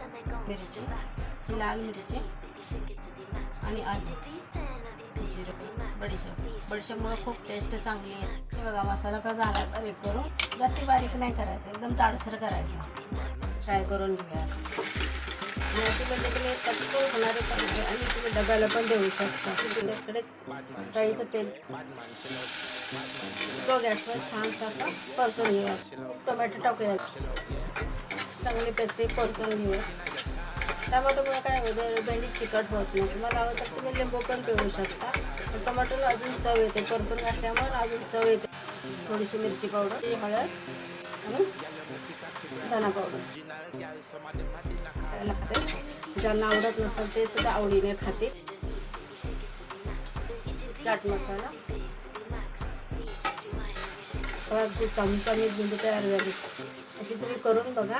मिरची लाल मिरची आणि आलं जिरं बडीशेप बडीशेपमुळे खूप टेस्ट चांगली आहे. बघा मसाला का झाला बारीक करून जास्ती बारीक नाही करायचं. एकदम जाडसर करायचं. फ्राय करून घेऊया. म्हणजे तुम्ही पटकन होणारे पाहिजे आणि तुम्ही डब्याला पण देऊ शकता तुमच्याकडे काहीचं तेल तो गॅसवर छान असं परतून घेऊया टोमॅटो टाकूया. चांगली पेस्टी परतून घेऊ. टमाटोमुळे काय होतं भेंडी चिकट होत नाही. तुम्हाला हवं तर तुम्ही लिंबू पण पिळू शकता. पण टमाटोला अजून चव येते. परतून घातल्यामुळे अजून चव येते. थोडीशी मिरची पावडर हळद आणि धना पावडर. ज्यांना आवडत नसेल ते सुद्धा आवडीने खाते. चाट मसाला. चमचा मी बिंदू तयार झाली. अशी तुम्ही करून बघा.